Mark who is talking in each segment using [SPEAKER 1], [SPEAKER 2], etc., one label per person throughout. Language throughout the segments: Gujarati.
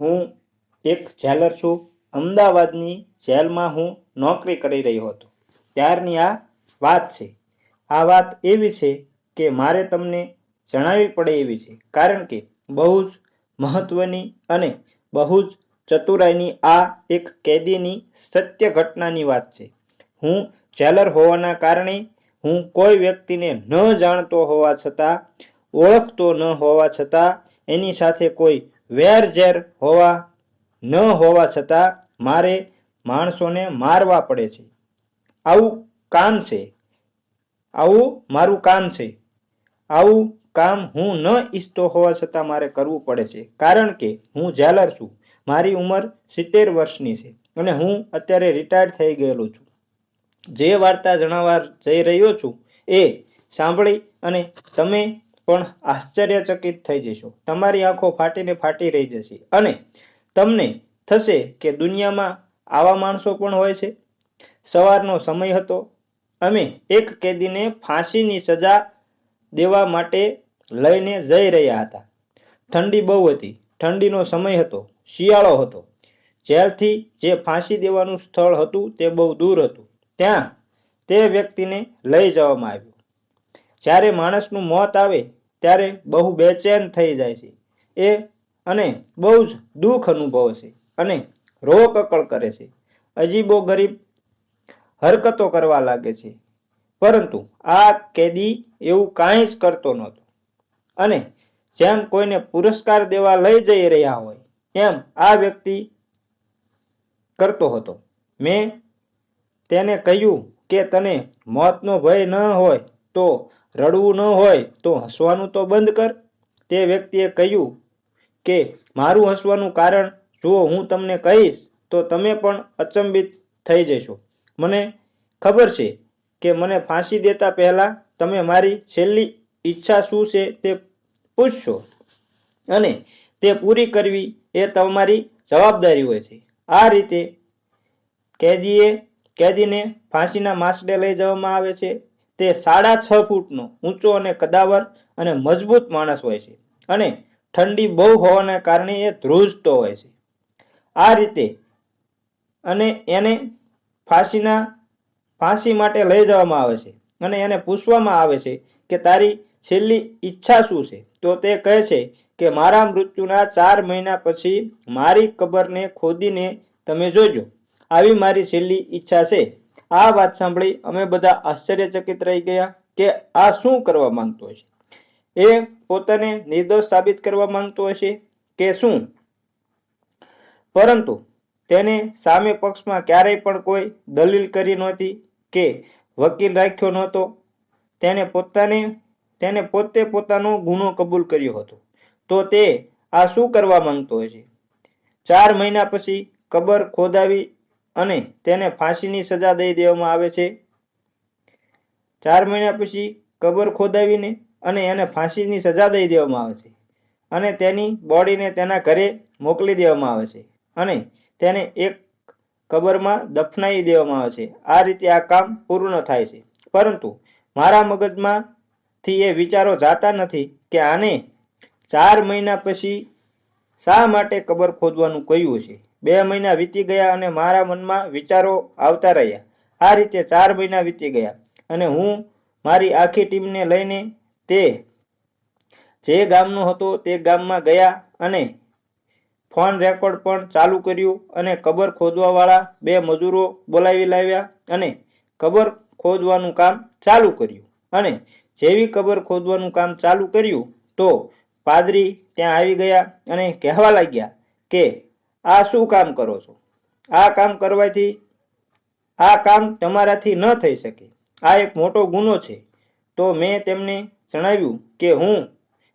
[SPEAKER 1] હું એક જેલર છું. અમદાવાદની જેલમાં હું નોકરી કરી રહ્યો હતો. ત્યારની આ વાત છે. આ વાત એવી છે કે મારે તમને જણાવવી પડે એવી છે. કારણ કે બહુ જ મહત્ત્વની અને બહુ જ ચતુરાઈની આ એક કેદીની સત્ય ઘટનાની વાત છે. હું જેલર હોવાના કારણે હું કોઈ વ્યક્તિને ન જાણતો હોવા છતાં, ઓળખતો ન હોવા છતાં, એની સાથે કોઈ વેર ઝેર હોવા, ન હોવા છતાં મારે માણસોને મારવા પડે છે. આવું કામ છે. આવું મારું કામ છે. આવું કામ હું ન ઈચ્છતો હોવા છતાં મારે કરવું પડે છે. કારણ કે હું ઝાલર છું. મારી ઉંમર સિત્તેર વર્ષની છે અને હું અત્યારે રિટાયર્ડ થઈ ગયેલો છું. જે વાર્તા જણાવવા જઈ રહ્યો છું એ સાંભળી અને તમે પણ આશ્ચર્યચકિત થઈ જશો તમારી આંખો ફાટીને ફાટી રહી જશે. અને તમને થશે કે દુનિયામાં આવા માણસો પણ હોય છે. સવારનો સમય હતો. અમે એક કેદીને ફાંસીની સજા દેવા માટે લઈને જઈ રહ્યા હતા. ઠંડી બહુ હતી. ઠંડીનો સમય હતો. શિયાળો હતો. જેલથી જે ફાંસી દેવાનું સ્થળ હતું તે બહુ દૂર હતું. ત્યાં તે વ્યક્તિને લઈ જવામાં આવ્યું. જ્યારે માણસનું મોત આવે ત્યારે બહુ બેચેન થઈ જાય છે. એ અને બહુ જ દુઃખ અનુભવે છે અને રોકકળ કરે છે. અજીબો ગરીબ હરકતો કરવા લાગે છે. પરંતુ આ કેદી એવું કાંઈ જ કરતો નહોતો. અને જેમ કોઈને પુરસ્કાર દેવા લઈ જઈ રહ્યા હોય, એમ આ વ્યક્તિ કરતો હતો. મેં તેને કહ્યું કે તને મોતનો ભય ન હોય તો રડવું ન હોય તો હસવાનું તો બંધ કર. તે વ્યક્તિએ કહ્યું કે, મારું હસવાનું કારણ જો હું તમને કહીશ, તો તમે પણ અચંબિત થઈ જશો. મને ખબર છે કે મને ફાંસી દેતા પહેલાં તમે મારી છેલ્લી ઈચ્છા શું છે તે પૂછશો. અને તે પૂરી કરવી એ તમારી જવાબદારી હોય છે. આ રીતે કેદીએ કેદીને ફાંસીના માસડે લઈ જવામાં આવે છે. તે સાડા છ ફૂટનો, ઊંચો અને કદાવર અને મજબૂત માણસ હોય છે અને ઠંડી બહુ હોવાના કારણે એ ધ્રુજતો હોય છે. આ રીતે અને એને ફાંસીના, ફાંસી માટે લઈ જવામાં આવે છે અને એને પૂછવામાં આવે છે કે તારી છેલ્લી ઈચ્છા શું છે? તો તે કહે છે કે મારા મૃત્યુના ચાર મહિના પછી મારી કબરને ખોદીને તમે જોજો. આવી મારી છેલ્લી ઈચ્છા છે. આ વાત સાંભળી અમે બધા આશ્ચર્યચકિત રહી ગયા કે આ શું કરવા માંગતો હશે. એ પોતાને નિર્દોષ સાબિત કરવા માંગતો હશે કે શું? પરંતુ તેને સામે પક્ષમાં ક્યારેય પણ કોઈ દલીલ કરી નહોતી કે વકીલ રાખ્યો નહોતો. તેને પોતાને, તેને પોતે પોતાનો ગુનો કબૂલ કર્યો હતો. તો તે આ શું કરવા માંગતો હશે? ચાર મહિના પછી કબર ખોદાવી અને તેને ફાંસીની સજા દઈ દેવામાં આવે છે. ચાર મહિના પછી કબર ખોદાવીને અને એને ફાંસીની સજા દઈ દેવામાં આવે છે અને તેની બોડીને તેના ઘરે મોકલી દેવામાં આવે છે અને તેને એક કબરમાં દફનાવી દેવામાં આવે છે. આ રીતે આ કામ પૂર્ણ થાય છે. પરંતુ મારા મગજમાંથી એ વિચારો જાતા નથી કે આને ચાર મહિના પછી શા માટે કબર ખોદવાનું કહ્યું છે બે મહિના વીતી ગયા અને મારા મનમાં વિચારો આવતા રહ્યા. આ રીતે ચાર મહિના વીતી ગયા અને હું મારી આખી ટીમને લઈને તે જે ગામનો હતો તે ગામમાં ગયા અને ફોન રેકોર્ડ પણ ચાલુ કર્યું અને કબર ખોદવાવાળા બે મજૂરો બોલાવી લાવ્યા અને કબર ખોદવાનું કામ ચાલુ કર્યું. અને જેવી કબર ખોદવાનું કામ ચાલુ કર્યું તો પાદરી ત્યાં આવી ગયા અને કહેવા લાગ્યા કે આ શું કામ કરો છો? આ કામ કરવાથી, આ કામ તમારાથી ન થઈ શકે. આ એક મોટો ગુનો છે. તો મેં તેમને જણાવ્યું કે હું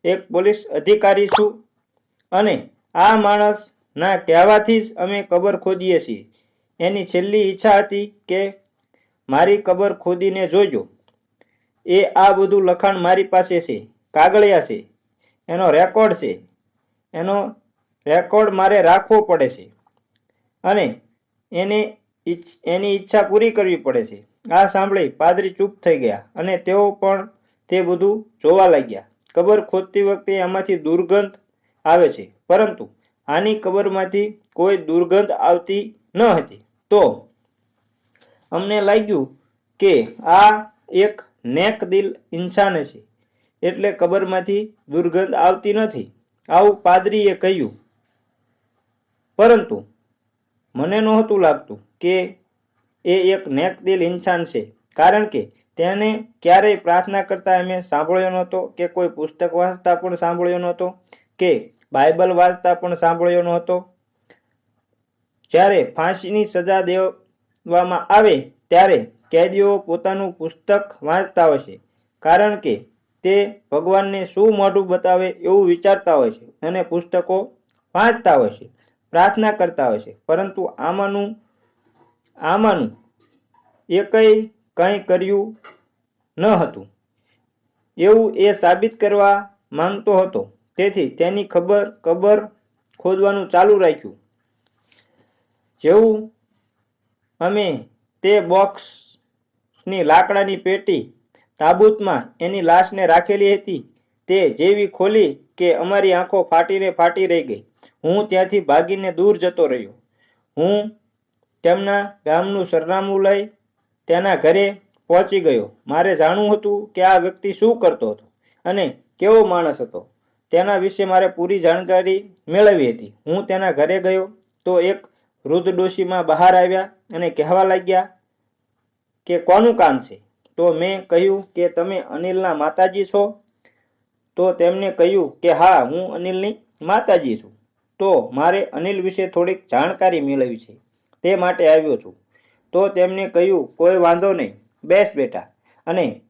[SPEAKER 1] એક પોલીસ અધિકારી છું અને આ માણસના કહેવાથી જ અમે કબર ખોદીએ છીએ. એની છેલ્લી ઈચ્છા હતી કે મારી કબર ખોદીને જોજો. એ આ બધું લખાણ મારી પાસે છે. કાગળિયા છે. એનો રેકોર્ડ છે. એનો રેકોર્ડ મારે રાખવો પડે છે. અને એને એની ઈચ્છા પૂરી કરવી પડે છે. આ સાંભળી પાદરી ચૂપ થઈ ગયા અને તેઓ પણ તે બધું જોવા લાગ્યા. કબર ખોદતી વખતે એમાંથી દુર્ગંધ આવે છે. પરંતુ આની કબરમાંથી કોઈ દુર્ગંધ આવતી ન હતી. તો અમને લાગ્યું કે આ એક નેક દિલ ઇન્સાન છે. એટલે કબરમાંથી દુર્ગંધ આવતી નથી. આવું પાદરીએ કહ્યું. પરંતુ મને નહોતું લાગતું કે એ એક નેકદિલ ઇન્સાન છે, કારણ કે તેને ક્યારેય પ્રાર્થના કરતા અમે સાંભળ્યો નહોતો કે કોઈ પુસ્તક વાંચતા પણ સાંભળ્યો નહોતો, કે બાઇબલ વાંચતા પણ સાંભળ્યો નહોતો. જ્યારે ફાંસીની સજા દેવામાં આવે ત્યારે કેદીઓ પોતાનું પુસ્તક વાંચતા હોય છે, કારણ કે તે ભગવાનને શું મોઢું બતાવે એવું વિચારતા હોય છે અને પુસ્તકો વાંચતા હોય છે. પ્રાર્થના કરતા હોય છે. પરંતુ આમાંનું આમાંનું એકઈ કંઈ કર્યું ન હતું. એવું એ સાબિત કરવા માંગતો હતો. તેથી તેની ખબર, કબર ખોદવાનું ચાલુ રાખ્યું. જેવું અમે તે બોક્સની લાકડાની પેટી તાબૂતમાં એની લાશને રાખેલી હતી, તે જેવી ખોલી કે અમારી આંખો ફાટીને ફાટી રહી ગઈ. હું ત્યાંથી ભાગીને દૂર જતો રહ્યો. હું તેમના ગામનું સરનામું લઈ તેના ઘરે પહોંચી ગયો. મારે જાણવું હતું કે આ વ્યક્તિ શું કરતો હતો અને કેવો માણસ હતો. તેના વિશે મારે પૂરી જાણકારી મેળવી હતી. હું તેના ઘરે ગયો તો એક વૃદ્ધ ડોશીમાં બહાર આવ્યા અને કહેવા લાગ્યા કે કોનું કામ છે? તો મેં કહ્યું કે તમે અનિલના માતાજી છો? તો તેમને કહ્યું કે હા, હું અનિલની માતાજી છું. તો મારે અનિલ વિશે થોડીક જાણકારી મેળવી છે. તે માટે આવ્યો છું. તો તેમણે કહ્યું, કોઈ વાંધો નહીં. બેસ બેટા. અને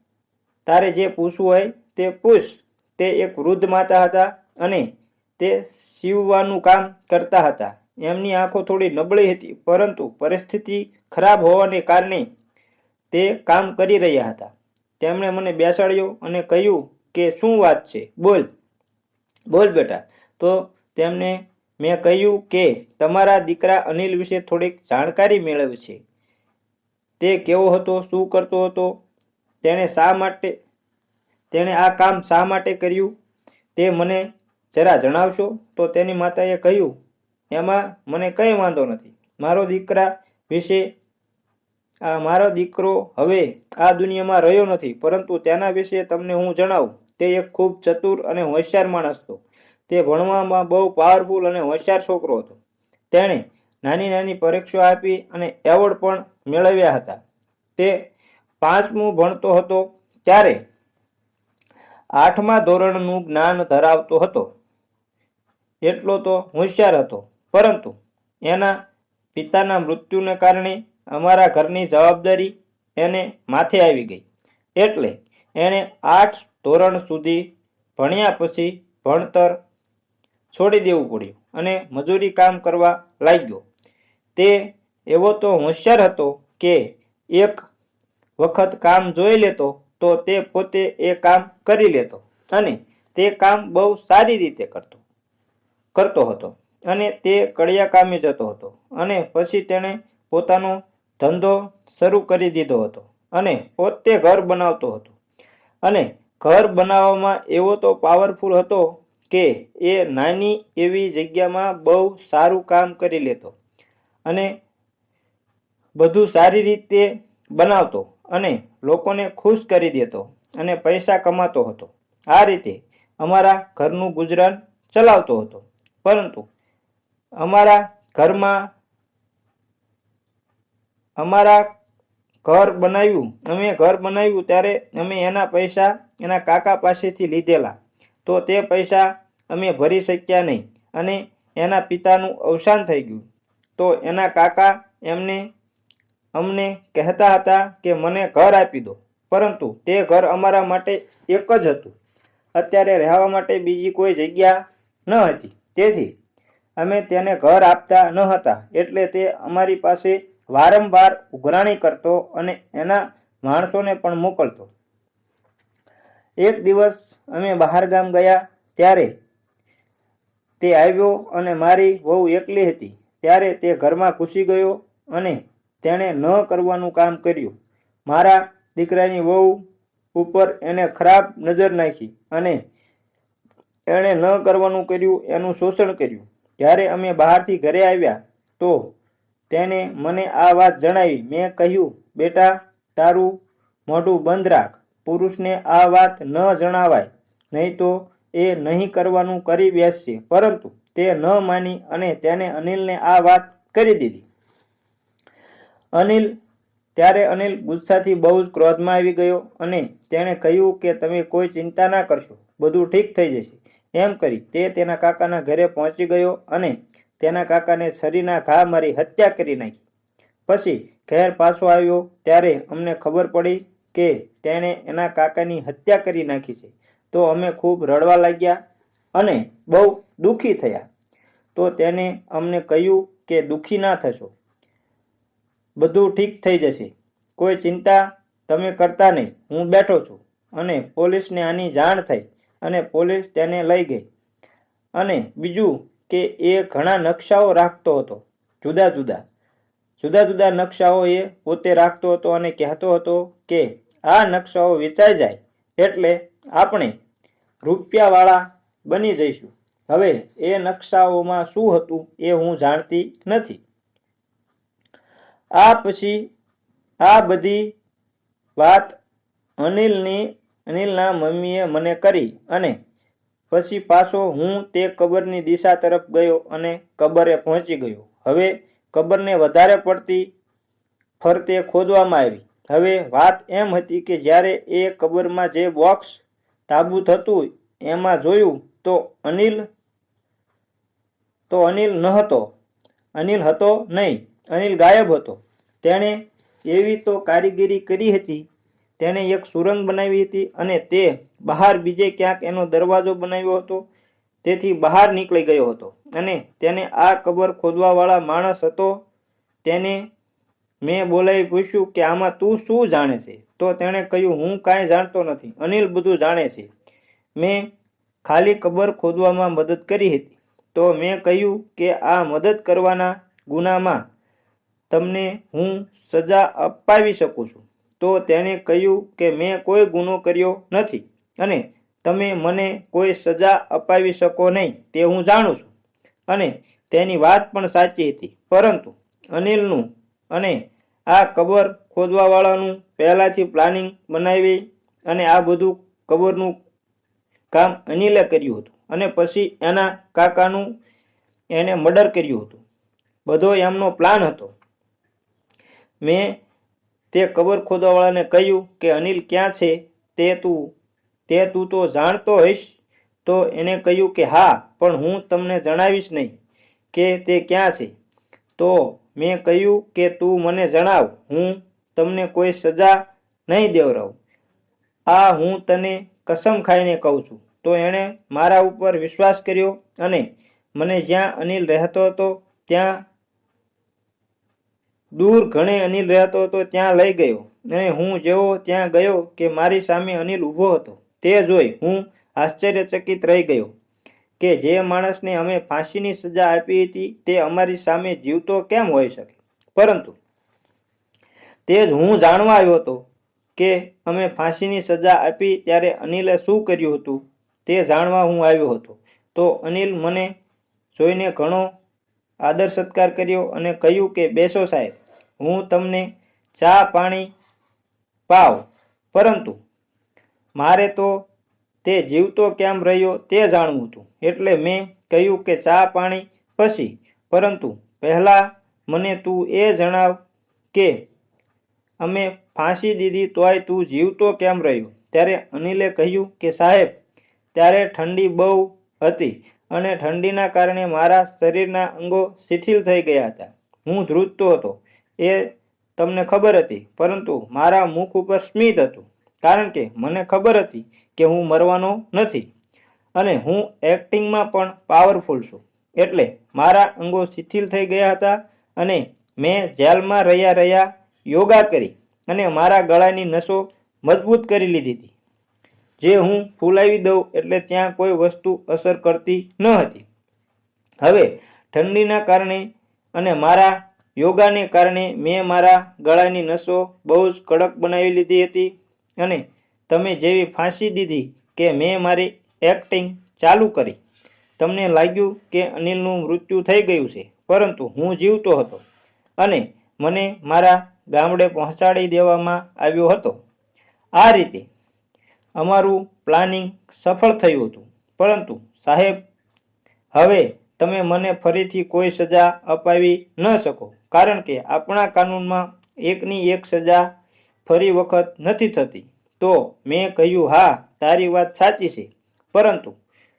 [SPEAKER 1] તારે જે પૂછવું હોય તે પૂછ. તે એક વૃદ્ધ માતા હતા અને તે સીવવાનું કામ કરતા હતા. એમની આંખો થોડી નબળી હતી, પરંતુ પરિસ્થિતિ ખરાબ હોવાને કારણે તે કામ કરી રહ્યા હતા. તેમણે મને બેસાડ્યો અને કહ્યું કે શું વાત છે? બોલ. બોલ બેટા. તો તેમને મેં કહ્યું કે તમારા દીકરા અનિલ વિશે થોડીક જાણકારી મેળવી છે તે કેવો હતો, શું કરતો હતો, તેણે શા માટે, તેણે આ કામ શા માટે કર્યું? તે મને જરા જણાવશો? તો તેની માતાએ કહ્યું, એમાં મને કંઈ વાંધો નથી. મારો દીકરા વિશે, આ મારો દીકરો હવે આ દુનિયામાં રહ્યો નથી, પરંતુ તેના વિશે તમને હું જણાવું. તે એક ખૂબ ચતુર અને હોશિયાર માણસ હતો. તે ભણવામાં બહુ પાવરફુલ અને હોશિયાર છોકરો હતો. તેણે નાની નાની પરીક્ષાઓ આપી અને એવોર્ડ પણ મેળવ્યા હતા. તે પાંચમું ભણતો હતો ત્યારે આઠમા ધોરણનું જ્ઞાન ધરાવતો હતો. એટલો તો હોશિયાર હતો. પરંતુ એના પિતાના મૃત્યુને કારણે અમારા ઘરની જવાબદારી એને માથે આવી ગઈ. એટલે એણે આઠ ધોરણ સુધી ભણ્યા પછી ભણતર છોડી દેવું પડ્યું અને મજૂરી કામ કરવા લાગ્યો. તે એવો તો હોશિયાર હતો કે એક વખત કામ જોઈ લેતો તો તે પોતે એ કામ કરી લેતો અને તે કામ બહુ સારી રીતે કરતો કરતો હતો અને તે કડિયા કામે જતો હતો અને પછી તેણે પોતાનો ધંધો શરૂ કરી દીધો હતો અને પોતે ઘર બનાવતો હતો. અને ઘર બનાવવામાં એવો તો પાવરફુલ હતો કે એ નાની એવી જગ્યામાં બહુ સારું કામ કરી લેતો અને બધું સારી રીતે બનાવતો અને લોકોને ખુશ કરી દેતો અને પૈસા કમાતો હતો. આ રીતે અમારા ઘરનું ગુજરાન ચલાવતો હતો. પરંતુ અમારા ઘરમાં અમારા ઘર બનાવ્યું, અમે ઘર બનાવ્યું ત્યારે અમે એના પૈસા એના કાકા પાસેથી લીધેલા. તો તે પૈસા અમે ભરી શક્યા નહીં અને એના પિતાનું અવસાન થઈ ગયું. તો એના કાકા એમને, અમને કહેતા હતા કે મને ઘર આપી દો. પરંતુ તે ઘર અમારા માટે એક જ હતું. અત્યારે રહેવા માટે બીજી કોઈ જગ્યા ન હતી. તેથી અમે તેને ઘર આપતા ન હતા. એટલે તે અમારી પાસે વારંવાર ઉઘરાણી કરતો અને એના માણસોને પણ મોકલતો. એક દિવસ અમે બહાર ગામ ગયા ત્યારે તે આવ્યો અને મારી વહુ એકલી હતી. ત્યારે તે ઘરમાં ઘૂસી ગયો અને તેણે ન કરવાનું કામ કર્યું. મારા દીકરાની વહુ ઉપર એને ખરાબ નજર નાખી અને એણે ન કરવાનું કર્યું એનું શોષણ કર્યું. જ્યારે અમે બહારથી ઘરે આવ્યા તો તેણે મને આ વાત જણાવી. મેં કહ્યું, બેટા, તારું મોઢું બંધ રાખ. પુરુષને આ વાત ન જણાવાય. નહીં તો એ નહીં કરવાનું કરી બેસશે. પરંતુ તે ન માની અને તેને અનિલને આ વાત કરી દીધી. અનિલ, ત્યારે અનિલ ગુસ્સાથી બહુ જ ક્રોધમાં આવી ગયો અને તેણે કહ્યું કે તમે કોઈ ચિંતા ના કરશો, બધું ઠીક થઈ જશે. એમ કરી તે તેના કાકાના ઘરે પહોંચી ગયો અને તેના કાકાને શરીરના ઘા મારી હત્યા કરી નાખી. પછી ઘેર પાછો આવ્યો ત્યારે અમને ખબર પડી કે તેણે એના કાકાની હત્યા કરી નાખી છે. તો અમે ખૂબ રડવા લાગ્યા અને બહુ દુઃખી થયા. તો તેને અમને કહ્યું કે દુઃખી ના થશો. બધું ઠીક થઈ જશે. કોઈ ચિંતા તમે કરતા નહીં. હું બેઠો છું. અને પોલીસને આની જાણ થઈ અને પોલીસ તેને લઈ ગઈ. અને બીજું કે એ ઘણા નકશાઓ રાખતો હતો. જુદા જુદા. જુદા જુદા નકશાઓ એ પોતે રાખતો હતો અને કહેતો હતો કે આ નકશાઓ વેચાઈ જાય. એટલે આપણે રૂપિયાવાળા બની જઈશું. હવે એ નકશાઓમાં શું હતું એ હું જાણતી નથી. આ પછી આ બધી વાત અનિલની, અનિલના મમ્મીએ મને કરી અને પછી પાછો હું તે કબરની દિશા તરફ ગયો અને કબરે પહોંચી ગયો. હવે કબરને વધારે પડતી ફરતે ખોદવામાં આવી. હવે વાત એમ હતી કે જ્યારે એ કબરમાં જે બોક્સ તાબૂત હતું એમાં જોયું તો અનિલ તો અનિલ ન હતો. અનિલ હતો નહીં. અનિલ ગાયબ હતો. તેણે એવી તો કારીગરી કરી હતી. તેણે એક સુરંગ બનાવી હતી અને તે બહાર બીજે ક્યાંક એનો દરવાજો બનાવ્યો હતો. તેથી બહાર નીકળી ગયો હતો અને તેને આ કબર ખોદવાવાળા માણસ હતો. તેને મેં બોલાવી પૂછ્યું કે આમાં તું શું જાણે છે? તો તેણે કહ્યું, હું કાંઈ જાણતો નથી. અનિલ બધું જાણે છે. મેં ખાલી કબર ખોદવામાં મદદ કરી હતી. તો મેં કહ્યું કે આ મદદ કરવાના ગુનામાં તમને હું સજા અપાવી શકું છું. તો તેણે કહ્યું કે મેં કોઈ ગુનો કર્યો નથી અને તમે મને કોઈ સજા અપાવી શકો નહીં, તે હું જાણું છું. અને તેની વાત પણ સાચી હતી. પરંતુ અનિલનું અને આ કબર ખોદવાવાળાનું પહેલાંથી પ્લાનિંગ બનાવી અને આ બધું કબરનું કામ અનિલે કર્યું હતું અને પછી એના કાકાનું એને મર્ડર કર્યું હતું. બધો એમનો પ્લાન હતો. મેં તે કબર ખોદવાવાળાને કહ્યું કે, અનિલ, ક્યાં છે? તે તું તે તું તો જાણતો હોઈશ. તો એને કહ્યું કે, હા, પણ હું તમને જણાવીશ નહીં કે તે ક્યાં છે. તો મેં કહ્યું કે, તું મને જણાવ, હું તમને કોઈ સજા નહીં દેવરાવું. આ હું તને કસમ ખાઈને કહું છું. તો એણે મારા ઉપર વિશ્વાસ કર્યો અને મને જ્યાં અનિલ રહેતો હતો ત્યાં દૂર ઘણે અનિલ રહેતો હતો ત્યાં લઈ ગયો. અને હું જેવો ત્યાં ગયો કે મારી સામે અનિલ ઊભો હતો. તે જોઈ હું આશ્ચર્યચકિત રહી ગયો કે જે માણસને અમે ફાંસીની સજા આપી હતી તે અમારી સામે જીવતો કેમ હોઈ શકે? પરંતુ તે જ હું જાણવા આવ્યો હતો કે અમે ફાંસીની સજા આપી ત્યારે અનિલે શું કર્યું હતું તે જાણવા હું આવ્યો હતો. તો અનિલ મને જોઈને ઘણો આદર સત્કાર કર્યો અને કહ્યું કે, બેસો સાહેબ, હું તમને ચા પાણી પાવ, પરંતુ મારે તો તે જીવતો કેમ રહ્યો તે જાણવું હતું. એટલે મેં કહ્યું કે, ચા પાણી પછી, પરંતુ પહેલાં મને તું એ જણાવ કે અમે ફાંસી દીધી તોય તું જીવતો કેમ રહ્યો? ત્યારે અનિલે કહ્યું કે, સાહેબ, ત્યારે ઠંડી બહુ હતી અને ઠંડીના કારણે મારા શરીરના અંગો શિથિલ થઈ ગયા હતા. હું ધ્રુજતો હતો. એ તમને ખબર હતી, પરંતુ મારા મુખ ઉપર સ્મિત હતું, કારણ કે મને ખબર હતી કે હું મરવાનો નથી અને હું એક્ટિંગમાં પણ પાવરફુલ છું. એટલે મારા અંગો શિથિલ થઈ ગયા હતા અને મેં જેલમાં રહ્યા રહ્યા યોગા કરી અને મારા ગળાની નસો મજબૂત કરી લીધી હતી. જે હું ફૂલાવી દઉં એટલે ત્યાં કોઈ વસ્તુ અસર કરતી ન હતી. હવે ઠંડીના કારણે અને મારા યોગાને કારણે મેં મારા ગળાની નસો બહુ જ કડક બનાવી લીધી હતી અને તમે જેવી ફાંસી દીધી કે મેં મારી એક્ટિંગ ચાલુ કરી. તમને લાગ્યું કે અનિલનું મૃત્યુ થઈ ગયું છે, પરંતુ હું જીવતો હતો અને મને મારા ગામડે પહોંચાડી દેવામાં આવ્યો હતો. આ રીતે અમારું પ્લાનિંગ સફળ થયું હતું. પરંતુ સાહેબ, હવે તમે મને ફરીથી કોઈ સજા અપાવી ન શકો, કારણ કે આપણા કાનૂનમાં એકની એક સજા ફરી વખત નથી થતી. તો મેં કહ્યું, હા, તારી વાત સાચી છે. પરંતુ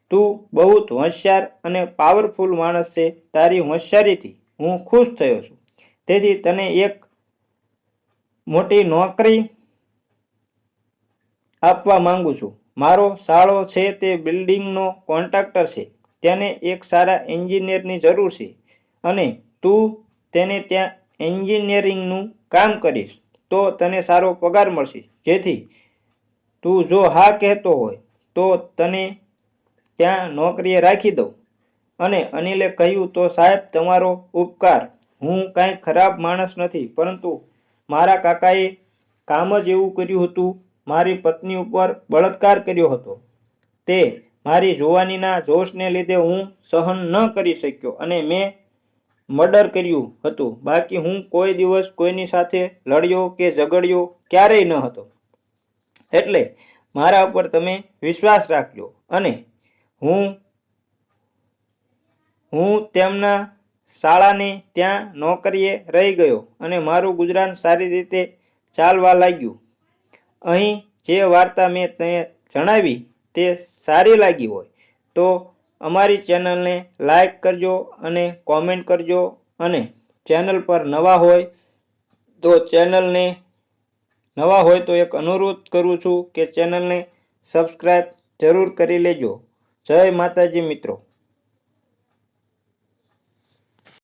[SPEAKER 1] તું બહુ જ હોશિયાર અને પાવરફુલ માણસ છે. તારી હોશિયારીથી હું ખુશ થયો છું. તેથી તને એક મોટી નોકરી આપવા માંગુ છું. મારો શાળો છે તે બિલ્ડિંગનો કોન્ટ્રાક્ટર છે. તેને એક સારા એન્જિનિયરની જરૂર છે અને તું તેને ત્યાં એન્જિનિયરિંગનું કામ કરીશ તો તને સારો પગાર મળશે. જેથી તું જો હા કહેતો હોય તો તને ત્યાં નોકરીએ રાખી દઉં. અને અનિલે કહ્યું, તો સાહેબ, તમારો ઉપકાર. હું કાંઈ ખરાબ માણસ નથી, પરંતુ મારા કાકાએ કામ જ એવું કર્યું હતું, મારી પત્ની ઉપર બળાત્કાર કર્યો હતો. તે મારી જુવાનીના જોશને લીધે હું સહન ન કરી શક્યો અને મેં મર્ડર કર્યું હતું. બાકી હું કોઈ દિવસ કોઈની સાથે લડ્યો કે ઝઘડ્યો ક્યારેય ન હતો. એટલે મારા ઉપર તમે વિશ્વાસ રાખજો અને હું હું તેમના શાળાને ત્યાં નોકરીએ રહી ગયો અને મારું ગુજરાન સારી રીતે ચાલવા લાગ્યું. અહીં જે વાર્તા મેં તને જણાવી તે સારી લાગી હોય તો અમારી ચેનલને લાઈક કરજો અને કોમેન્ટ કરજો અને ચેનલ પર નવા હોય તો ચેનલને નવા હોય તો એક અનુરોધ કરું છું કે ચેનલને સબસ્ક્રાઈબ જરૂર કરી લેજો. જય માતાજી મિત્રો.